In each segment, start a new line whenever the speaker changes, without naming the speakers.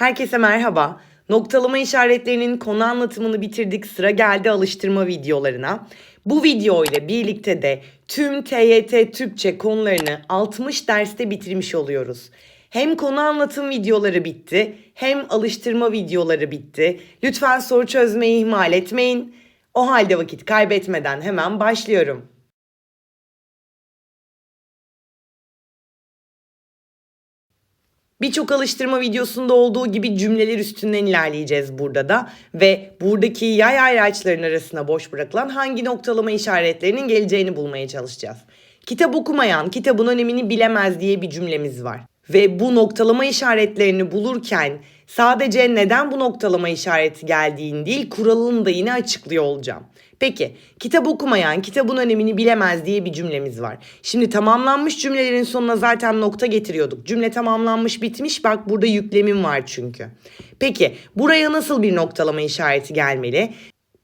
Herkese merhaba. Noktalama işaretlerinin konu anlatımını bitirdik. Sıra geldi alıştırma videolarına. Bu video ile birlikte de tüm TYT Türkçe konularını 60 derste bitirmiş oluyoruz. Hem konu anlatım videoları bitti, hem alıştırma videoları bitti. Lütfen soru çözmeyi ihmal etmeyin. O halde vakit kaybetmeden hemen başlıyorum. Birçok alıştırma videosunda olduğu gibi cümleler üstünden ilerleyeceğiz burada da ve buradaki yay ayraçların arasına boş bırakılan hangi noktalama işaretlerinin geleceğini bulmaya çalışacağız. Kitap okumayan kitabın önemini bilemez diye bir cümlemiz var. Ve bu noktalama işaretlerini bulurken sadece neden bu noktalama işareti geldiğini değil kuralını da yine açıklıyor olacağım. Peki kitap okumayan kitabın önemini bilemez diye bir cümlemiz var. Şimdi tamamlanmış cümlelerin sonuna zaten nokta getiriyorduk. Cümle tamamlanmış bitmiş bak burada yüklemim var çünkü. Peki buraya nasıl bir noktalama işareti gelmeli?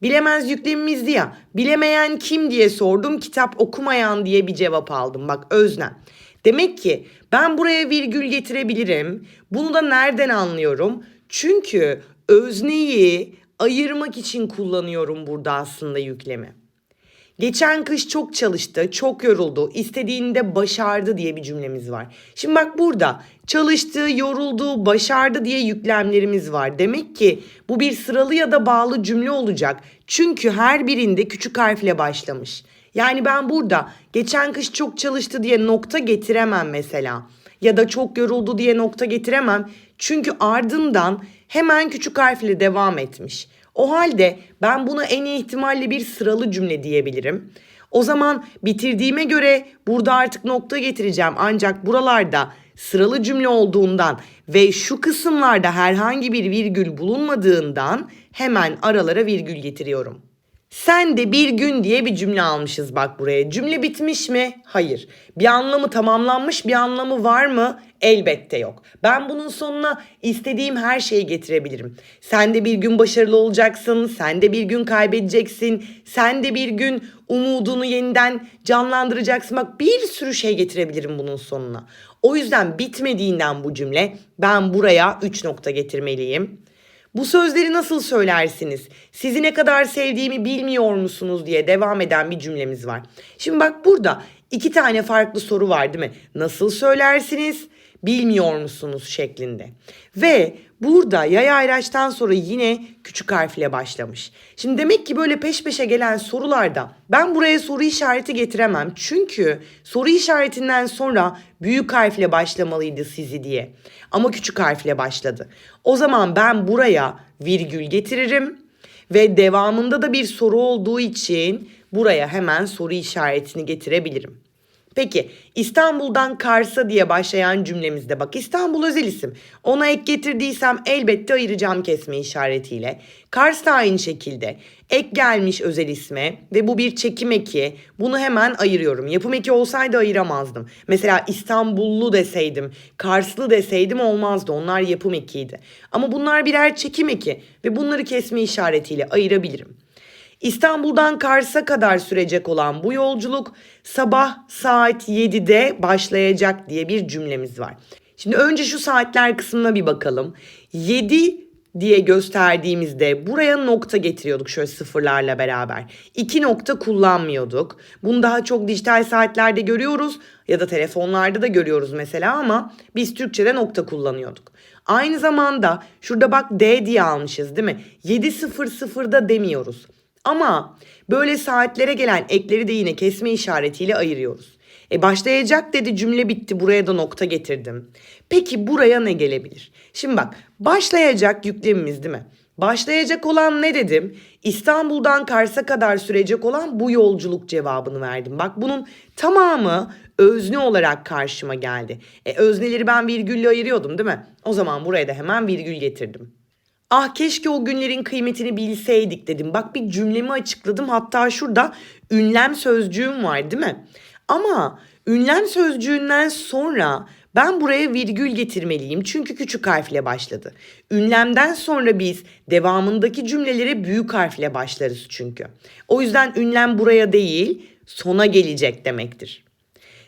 Bilemez yüklemimizdi ya. Bilemeyen kim diye sordum. Kitap okumayan diye bir cevap aldım. Bak öznem. Demek ki ben buraya virgül getirebilirim. Bunu da nereden anlıyorum? Çünkü özneyi ayırmak için kullanıyorum burada aslında yüklemi. Geçen kış çok çalıştı, çok yoruldu, istediğinde başardı diye bir cümlemiz var. Şimdi bak burada çalıştı, yoruldu, başardı diye yüklemlerimiz var. Demek ki bu bir sıralı ya da bağlı cümle olacak. Çünkü her birinde küçük harfle başlamış. Yani ben burada geçen kış çok çalıştı diye nokta getiremem mesela. Ya da çok yoruldu diye nokta getiremem. Çünkü ardından hemen küçük harfle devam etmiş. O halde ben buna en iyi ihtimalle bir sıralı cümle diyebilirim. O zaman bitirdiğime göre burada artık nokta getireceğim. Ancak buralarda sıralı cümle olduğundan ve şu kısımlarda herhangi bir virgül bulunmadığından hemen aralara virgül getiriyorum. Sen de bir gün diye bir cümle almışız bak buraya. Cümle bitmiş mi? Hayır. Bir anlamı tamamlanmış bir anlamı var mı? Elbette yok. Ben bunun sonuna istediğim her şeyi getirebilirim. Sen de bir gün başarılı olacaksın, sen de bir gün kaybedeceksin, sen de bir gün umudunu yeniden canlandıracaksın. Bak bir sürü şey getirebilirim bunun sonuna. O yüzden bitmediğinden bu cümle ben buraya 3 nokta getirmeliyim. Bu sözleri nasıl söylersiniz? Sizi ne kadar sevdiğimi bilmiyor musunuz diye devam eden bir cümlemiz var. Şimdi bak burada iki tane farklı soru var değil mi? Nasıl söylersiniz? Bilmiyor musunuz şeklinde. Ve burada yay ayraçtan sonra yine küçük harfle başlamış. Şimdi demek ki böyle peş peşe gelen sorularda ben buraya soru işareti getiremem. Çünkü soru işaretinden sonra büyük harfle başlamalıydı sizi diye. Ama küçük harfle başladı. O zaman ben buraya virgül getiririm ve devamında da bir soru olduğu için buraya hemen soru işaretini getirebilirim. Peki İstanbul'dan Kars'a diye başlayan cümlemizde bak İstanbul özel isim. Ona ek getirdiysem elbette ayıracağım kesme işaretiyle. Kars da aynı şekilde. Ek gelmiş özel isme ve bu bir çekim eki. Bunu hemen ayırıyorum. Yapım eki olsaydı ayıramazdım. Mesela İstanbullu deseydim, Karslı deseydim olmazdı. Onlar yapım ekiydi. Ama bunlar birer çekim eki ve bunları kesme işaretiyle ayırabilirim. İstanbul'dan Kars'a kadar sürecek olan bu yolculuk sabah saat 7'de başlayacak diye bir cümlemiz var. Şimdi önce şu saatler kısmına bir bakalım. 7 diye gösterdiğimizde buraya nokta getiriyorduk şöyle sıfırlarla beraber. İki nokta kullanmıyorduk. Bunu daha çok dijital saatlerde görüyoruz ya da telefonlarda da görüyoruz mesela ama biz Türkçe'de nokta kullanıyorduk. Aynı zamanda şurada bak D diye almışız değil mi? 7.00'da demiyoruz. Ama böyle saatlere gelen ekleri de yine kesme işaretiyle ayırıyoruz. E başlayacak dedi cümle bitti buraya da nokta getirdim. Peki buraya ne gelebilir? Şimdi bak başlayacak yüklemimiz değil mi? Başlayacak olan ne dedim? İstanbul'dan Kars'a kadar sürecek olan bu yolculuk cevabını verdim. Bak bunun tamamı özne olarak karşıma geldi. E özneleri ben virgülle ayırıyordum değil mi? O zaman buraya da hemen virgül getirdim. Ah keşke o günlerin kıymetini bilseydik dedim. Bak bir cümlemi açıkladım. Hatta şurada ünlem sözcüğüm var değil mi? Ama ünlem sözcüğünden sonra ben buraya virgül getirmeliyim. Çünkü küçük harfle başladı. Ünlemden sonra biz devamındaki cümlelere büyük harfle başlarız çünkü. O yüzden ünlem buraya değil sona gelecek demektir.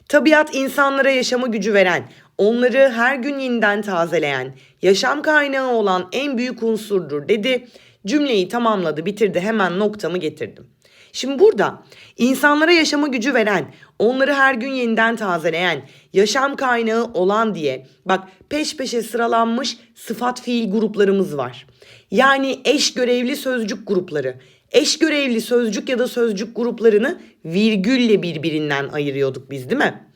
Tabiat insanlara yaşama gücü veren, onları her gün yeniden tazeleyen, yaşam kaynağı olan en büyük unsurdur dedi. Cümleyi tamamladı, bitirdi, hemen noktamı getirdim. Şimdi burada insanlara yaşama gücü veren, onları her gün yeniden tazeleyen, yaşam kaynağı olan diye bak peş peşe sıralanmış sıfat fiil gruplarımız var. Yani eş görevli sözcük grupları. Eş görevli sözcük ya da sözcük gruplarını virgülle birbirinden ayırıyorduk biz değil mi?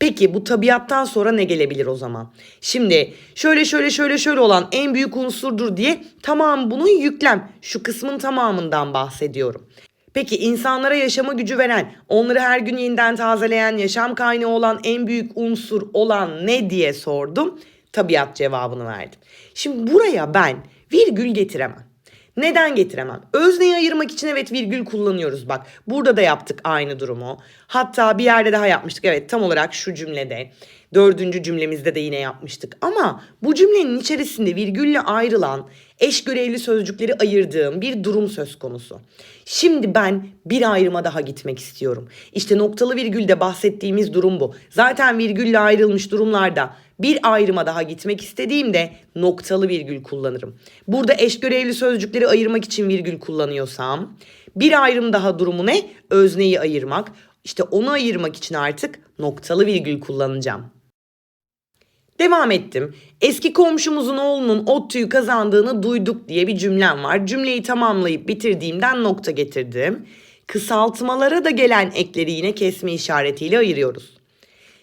Peki bu tabiattan sonra ne gelebilir o zaman? Şimdi şöyle şöyle şöyle şöyle olan en büyük unsurdur diye tamam bunun yüklem şu kısmın tamamından bahsediyorum. Peki insanlara yaşama gücü veren, onları her gün yeniden tazeleyen, yaşam kaynağı olan en büyük unsur olan ne diye sordum. Tabiat cevabını verdim. Şimdi buraya ben virgül getiremem. Neden getiremem? Özneyi ayırmak için evet virgül kullanıyoruz bak. Burada da yaptık aynı durumu. Hatta bir yerde daha yapmıştık evet tam olarak şu cümlede. Dördüncü cümlemizde de yine yapmıştık. Ama bu cümlenin içerisinde virgülle ayrılan eş görevli sözcükleri ayırdığım bir durum söz konusu. Şimdi ben bir ayrıma daha gitmek istiyorum. İşte noktalı virgülde bahsettiğimiz durum bu. Zaten virgülle ayrılmış durumlarda bir ayrıma daha gitmek istediğimde noktalı virgül kullanırım. Burada eş görevli sözcükleri ayırmak için virgül kullanıyorsam bir ayrım daha durumu ne? Özneyi ayırmak. İşte onu ayırmak için artık noktalı virgül kullanacağım. Devam ettim. Eski komşumuzun oğlunun ODTÜ'yü kazandığını duyduk diye bir cümlem var. Cümleyi tamamlayıp bitirdiğimden nokta getirdim. Kısaltmalara da gelen ekleri yine kesme işaretiyle ayırıyoruz.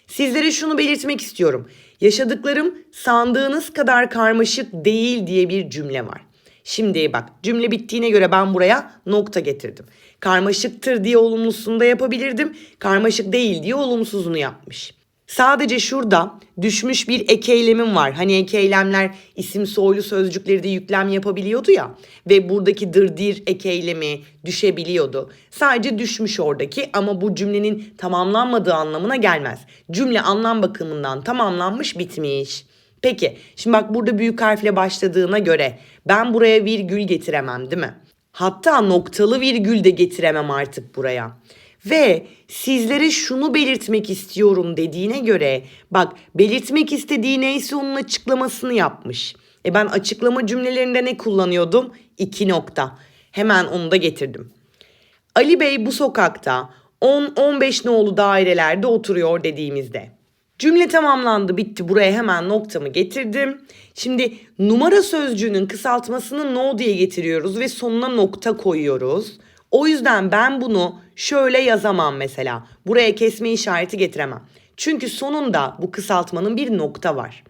Sizlere şunu belirtmek istiyorum. Yaşadıklarım sandığınız kadar karmaşık değil diye bir cümle var. Şimdi bak cümle bittiğine göre ben buraya nokta getirdim. Karmaşıktır diye olumlusunu da yapabilirdim. Karmaşık değil diye olumsuzunu yapmış. Sadece şurada düşmüş bir ek eylemim var. Hani ek eylemler isim soylu sözcükleri de yüklem yapabiliyordu ya. Ve buradaki dırdir ek eylemi düşebiliyordu. Sadece düşmüş oradaki ama bu cümlenin tamamlanmadığı anlamına gelmez. Cümle anlam bakımından tamamlanmış bitmiş. Peki şimdi bak burada büyük harfle başladığına göre ben buraya virgül getiremem değil mi? Hatta noktalı virgül de getiremem artık buraya. Ve sizlere şunu belirtmek istiyorum dediğine göre bak belirtmek istediği neyse onun açıklamasını yapmış. E ben açıklama cümlelerinde ne kullanıyordum? İki nokta. Hemen onu da getirdim. Ali Bey bu sokakta 10-15 nolu dairelerde oturuyor dediğimizde. Cümle tamamlandı bitti buraya hemen noktamı getirdim. Şimdi numara sözcüğünün kısaltmasını no diye getiriyoruz ve sonuna nokta koyuyoruz. O yüzden ben bunu şöyle yazamam mesela. Buraya kesme işareti getiremem. Çünkü sonunda bu kısaltmanın bir nokta var.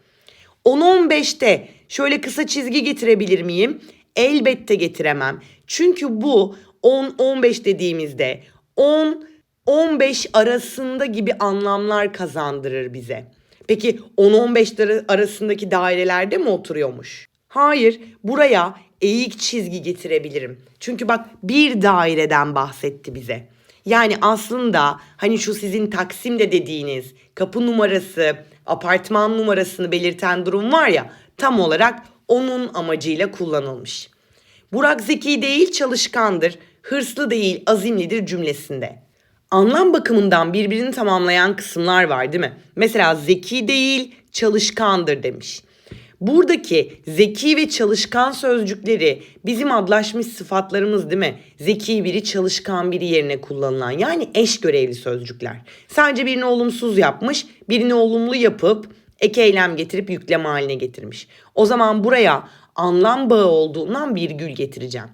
10-15'te şöyle kısa çizgi getirebilir miyim? Elbette getiremem. Çünkü bu 10-15 dediğimizde 10 15 arasında gibi anlamlar kazandırır bize. Peki 10-15 arasındaki dairelerde mi oturuyormuş? Hayır, buraya eğik çizgi getirebilirim. Çünkü bak bir daireden bahsetti bize. Yani aslında hani şu sizin Taksim'de dediğiniz kapı numarası, apartman numarasını belirten durum var ya tam olarak onun amacıyla kullanılmış. Burak zeki değil çalışkandır, hırslı değil azimlidir cümlesinde. Anlam bakımından birbirini tamamlayan kısımlar var değil mi? Mesela zeki değil çalışkandır demiş. Buradaki zeki ve çalışkan sözcükleri bizim adlaşmış sıfatlarımız değil mi? Zeki biri çalışkan biri yerine kullanılan yani eş görevli sözcükler. Sadece birini olumsuz yapmış, birini olumlu yapıp ek eylem getirip yükleme haline getirmiş. O zaman buraya anlam bağı olduğundan virgül getireceğim.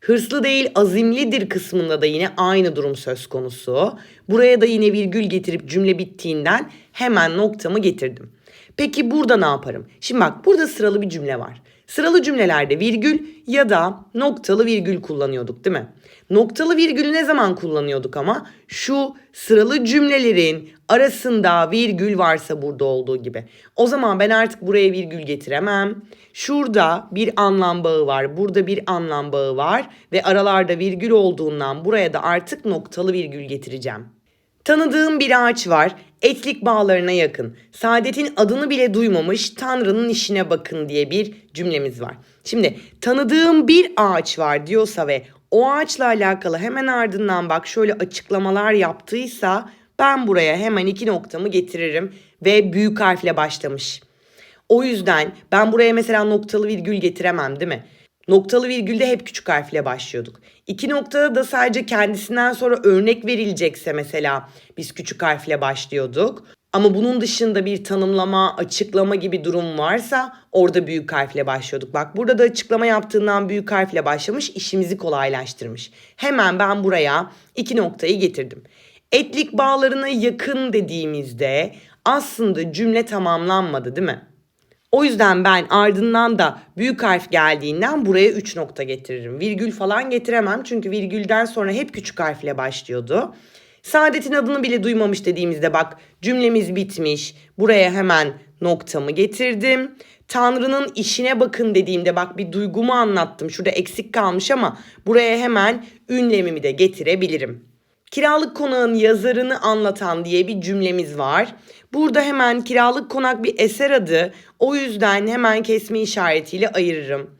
Hırslı değil azimlidir kısmında da yine aynı durum söz konusu. Buraya da yine virgül getirip cümle bittiğinden hemen noktamı getirdim. Peki burada ne yaparım? Şimdi bak burada sıralı bir cümle var. Sıralı cümlelerde virgül ya da noktalı virgül kullanıyorduk değil mi? Noktalı virgülü ne zaman kullanıyorduk ama? Şu sıralı cümlelerin arasında virgül varsa burada olduğu gibi. O zaman ben artık buraya virgül getiremem. Şurada bir anlam bağı var, burada bir anlam bağı var ve aralarda virgül olduğundan buraya da artık noktalı virgül getireceğim. Tanıdığım bir ağaç var. Etlik bağlarına yakın. Saadet'in adını bile duymamış Tanrı'nın işine bakın diye bir cümlemiz var. Şimdi tanıdığım bir ağaç var diyorsa ve o ağaçla alakalı hemen ardından bak şöyle açıklamalar yaptıysa ben buraya hemen iki noktamı getiririm ve büyük harfle başlamış. O yüzden ben buraya mesela noktalı virgül getiremem değil mi? Noktalı virgülde hep küçük harfle başlıyorduk. İki noktada da sadece kendisinden sonra örnek verilecekse mesela biz küçük harfle başlıyorduk. Ama bunun dışında bir tanımlama, açıklama gibi durum varsa orada büyük harfle başlıyorduk. Bak burada da açıklama yaptığından büyük harfle başlamış, işimizi kolaylaştırmış. Hemen ben buraya iki noktayı getirdim. Etlik bağlarına yakın dediğimizde aslında cümle tamamlanmadı değil mi? O yüzden ben ardından da büyük harf geldiğinden buraya 3 nokta getiririm. Virgül falan getiremem çünkü virgülden sonra hep küçük harfle başlıyordu. Saadet'in adını bile duymamış dediğimizde bak cümlemiz bitmiş. Buraya hemen noktamı getirdim. Tanrı'nın işine bakın dediğimde bak bir duygumu anlattım. Şurada eksik kalmış ama buraya hemen ünlemimi de getirebilirim. Kiralık konağın yazarını anlatan diye bir cümlemiz var. Burada hemen kiralık konak bir eser adı. O yüzden hemen kesme işaretiyle ayırırım.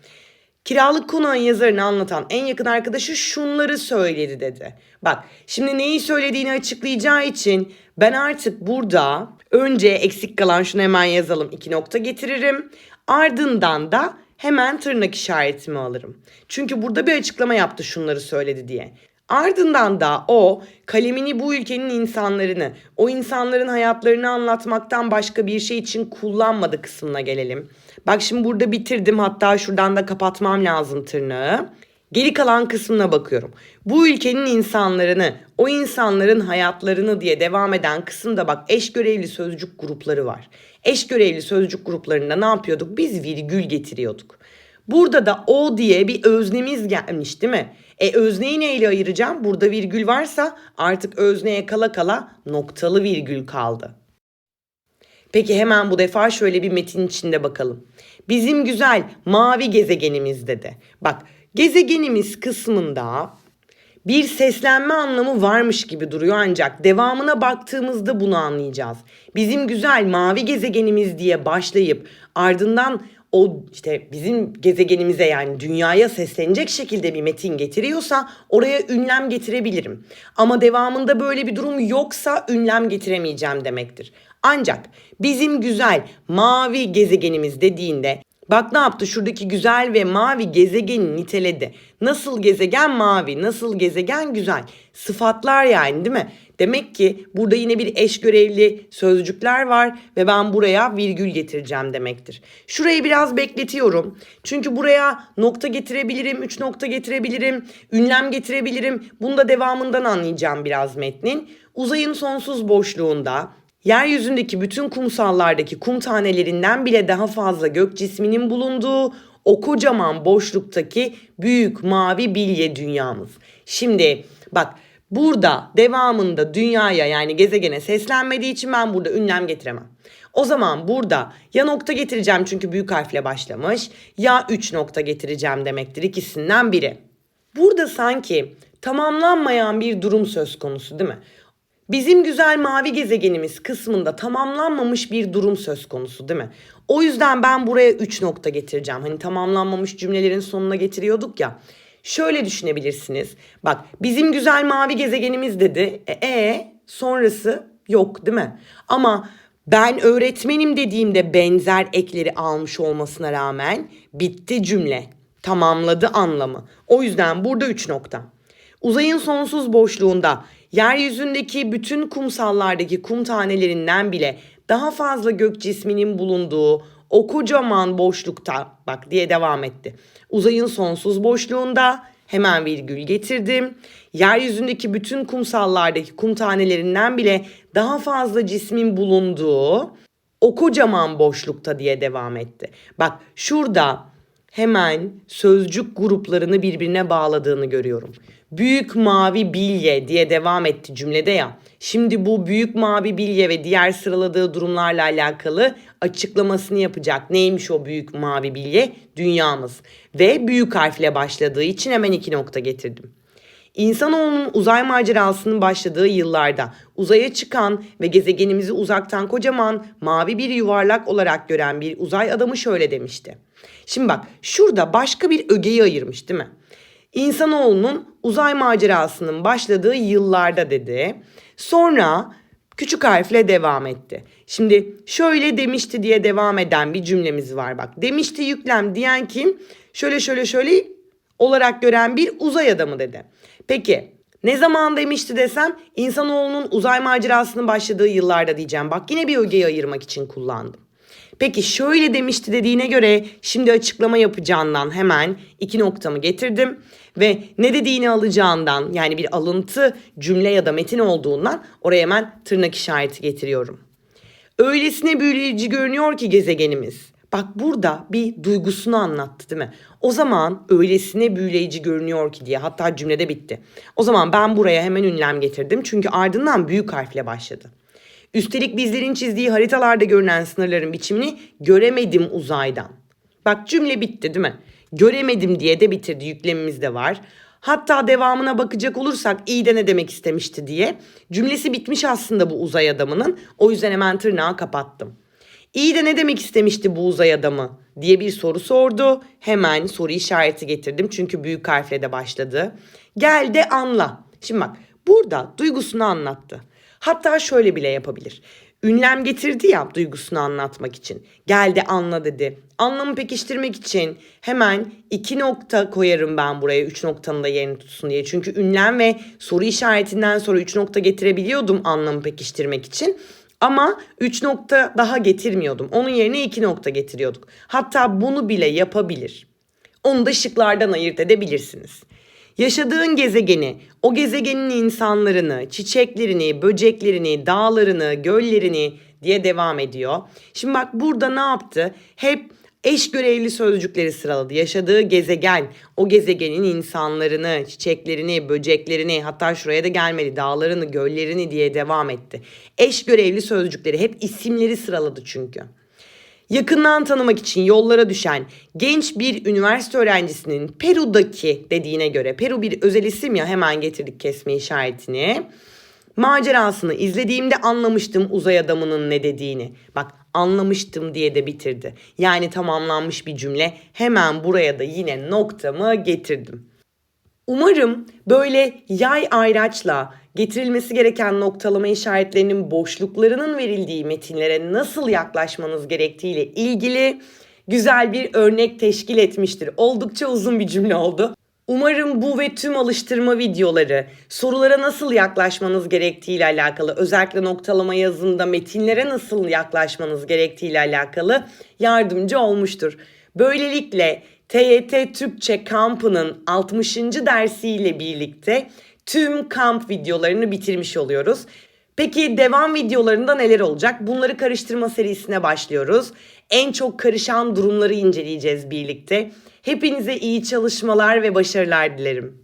Kiralık konağın yazarını anlatan en yakın arkadaşı şunları söyledi dedi. Bak şimdi neyi söylediğini açıklayacağı için ben artık burada önce eksik kalan şunu hemen yazalım. iki nokta getiririm. Ardından da hemen tırnak işaretimi alırım. Çünkü burada bir açıklama yaptı şunları söyledi diye. Ardından da o kalemini bu ülkenin insanlarını, o insanların hayatlarını anlatmaktan başka bir şey için kullanmadı kısmına gelelim. Bak şimdi burada bitirdim hatta şuradan da kapatmam lazım tırnağı. Geri kalan kısmına bakıyorum. Bu ülkenin insanlarını, o insanların hayatlarını diye devam eden kısımda bak eş görevli sözcük grupları var. Eş görevli sözcük gruplarında ne yapıyorduk? Biz virgül getiriyorduk. Burada da o diye bir öznemiz gelmiş değil mi? E özneyi neyle ayıracağım? Burada virgül varsa artık özneye kala kala noktalı virgül kaldı. Peki hemen bu defa şöyle bir metin içinde bakalım. Bizim güzel mavi gezegenimiz dedi. Bak gezegenimiz kısmında bir seslenme anlamı varmış gibi duruyor ancak devamına baktığımızda bunu anlayacağız. Bizim güzel mavi gezegenimiz diye başlayıp ardından o işte bizim gezegenimize yani dünyaya seslenecek şekilde bir metin getiriyorsa oraya ünlem getirebilirim. Ama devamında böyle bir durum yoksa ünlem getiremeyeceğim demektir. Ancak bizim güzel mavi gezegenimiz dediğinde Bak ne yaptı? Şuradaki güzel ve mavi gezegeni niteledi. Nasıl gezegen mavi, nasıl gezegen güzel. Sıfatlar yani değil mi? Demek ki burada yine bir eş görevli sözcükler var ve ben buraya virgül getireceğim demektir. Şurayı biraz bekletiyorum. Çünkü buraya nokta getirebilirim, üç nokta getirebilirim, ünlem getirebilirim. Bunu da devamından anlayacağım biraz metnin. Uzayın sonsuz boşluğunda Yeryüzündeki bütün kumsallardaki kum tanelerinden bile daha fazla gök cisminin bulunduğu o kocaman boşluktaki büyük mavi bilye dünyamız. Şimdi bak burada devamında dünyaya yani gezegene seslenmediği için ben burada ünlem getiremem. O zaman burada ya nokta getireceğim çünkü büyük harfle başlamış ya üç nokta getireceğim demektir ikisinden biri. Burada sanki tamamlanmayan bir durum söz konusu değil mi? Bizim güzel mavi gezegenimiz kısmında tamamlanmamış bir durum söz konusu değil mi? O yüzden ben buraya 3 nokta getireceğim. Hani tamamlanmamış cümlelerin sonuna getiriyorduk ya. Şöyle düşünebilirsiniz. Bak bizim güzel mavi gezegenimiz dedi. E, e sonrası yok değil mi? Ama ben öğretmenim dediğimde benzer ekleri almış olmasına rağmen bitti cümle. Tamamladı anlamı. O yüzden burada 3 nokta. Uzayın sonsuz boşluğunda yeryüzündeki bütün kumsallardaki kum tanelerinden bile daha fazla gök cisminin bulunduğu o kocaman boşlukta bak diye devam etti. Uzayın sonsuz boşluğunda hemen virgül getirdim. Yeryüzündeki bütün kumsallardaki kum tanelerinden bile daha fazla cismin bulunduğu o kocaman boşlukta diye devam etti. Bak şurada hemen sözcük gruplarını birbirine bağladığını görüyorum. Büyük mavi bilye diye devam etti cümlede ya. Şimdi bu büyük mavi bilye ve diğer sıraladığı durumlarla alakalı açıklamasını yapacak. Neymiş o büyük mavi bilye? Dünyamız. Ve büyük harfle başladığı için hemen iki nokta getirdim. İnsanoğlunun uzay macerasının başladığı yıllarda uzaya çıkan ve gezegenimizi uzaktan kocaman mavi bir yuvarlak olarak gören bir uzay adamı şöyle demişti. Şimdi bak şurada başka bir ögeyi ayırmış değil mi? İnsanoğlunun uzay macerasının başladığı yıllarda dedi. Sonra küçük harfle devam etti. Şimdi şöyle demişti diye devam eden bir cümlemiz var bak. Demişti yüklem diyen kim? Şöyle şöyle şöyle olarak gören bir uzay adamı dedi. Peki ne zaman demişti desem insanoğlunun uzay macerasının başladığı yıllarda diyeceğim. Bak yine bir ögeyi ayırmak için kullandım. Peki şöyle demişti dediğine göre şimdi açıklama yapacağından hemen iki noktamı getirdim. Ve ne dediğini alacağından yani bir alıntı cümle ya da metin olduğundan oraya hemen tırnak işareti getiriyorum. Öylesine büyüleyici görünüyor ki gezegenimiz. Bak burada bir duygusunu anlattı değil mi? O zaman öylesine büyüleyici görünüyor ki diye hatta cümlede bitti. O zaman ben buraya hemen ünlem getirdim çünkü ardından büyük harfle başladı. Üstelik bizlerin çizdiği haritalarda görünen sınırların biçimini göremedim uzaydan. Bak cümle bitti değil mi? Göremedim diye de bitirdi yüklemimiz de var. Hatta devamına bakacak olursak iyi de ne demek istemişti diye. Cümlesi bitmiş aslında bu uzay adamının. O yüzden hemen tırnağı kapattım. İyi de ne demek istemişti bu uzay adamı diye bir soru sordu. Hemen soru işareti getirdim çünkü büyük harfle de başladı. Gel de anla. Şimdi bak burada duygusunu anlattı. Hatta şöyle bile yapabilir. Ünlem getirdi ya duygusunu anlatmak için. Gel de anla dedi. Anlamı pekiştirmek için hemen iki nokta koyarım ben buraya. Üç noktanın da yerini tutsun diye. Çünkü ünlem ve soru işaretinden sonra üç nokta getirebiliyordum anlamı pekiştirmek için. Ama 3 nokta daha getirmiyordum. Onun yerine 2 nokta getiriyorduk. Hatta bunu bile yapabilir. Onu da şıklardan ayırt edebilirsiniz. Yaşadığın gezegeni, o gezegenin insanlarını, çiçeklerini, böceklerini, dağlarını, göllerini diye devam ediyor. Şimdi bak burada ne yaptı? Hep eş görevli sözcükleri sıraladı. Yaşadığı gezegen, o gezegenin insanlarını, çiçeklerini, böceklerini hatta şuraya da gelmedi dağlarını, göllerini diye devam etti. Eş görevli sözcükleri hep isimleri sıraladı çünkü. Yakından tanımak için yollara düşen genç bir üniversite öğrencisinin Peru'daki dediğine göre Peru bir özel isim ya hemen getirdik kesme işaretini. Macerasını izlediğimde anlamıştım uzay adamının ne dediğini. Bak anlamıştım diye de bitirdi. Yani tamamlanmış bir cümle. Hemen buraya da yine noktamı getirdim. Umarım böyle yay ayraçla getirilmesi gereken noktalama işaretlerinin boşluklarının verildiği metinlere nasıl yaklaşmanız gerektiğiyle ilgili güzel bir örnek teşkil etmiştir. Oldukça uzun bir cümle oldu. Umarım bu ve tüm alıştırma videoları sorulara nasıl yaklaşmanız gerektiğiyle alakalı özellikle noktalama yazında metinlere nasıl yaklaşmanız gerektiğiyle alakalı yardımcı olmuştur. Böylelikle TYT Türkçe kampının 60. dersiyle birlikte tüm kamp videolarını bitirmiş oluyoruz. Peki devam videolarında neler olacak? Bunları karıştırma serisine başlıyoruz. En çok karışan durumları inceleyeceğiz birlikte. Hepinize iyi çalışmalar ve başarılar dilerim.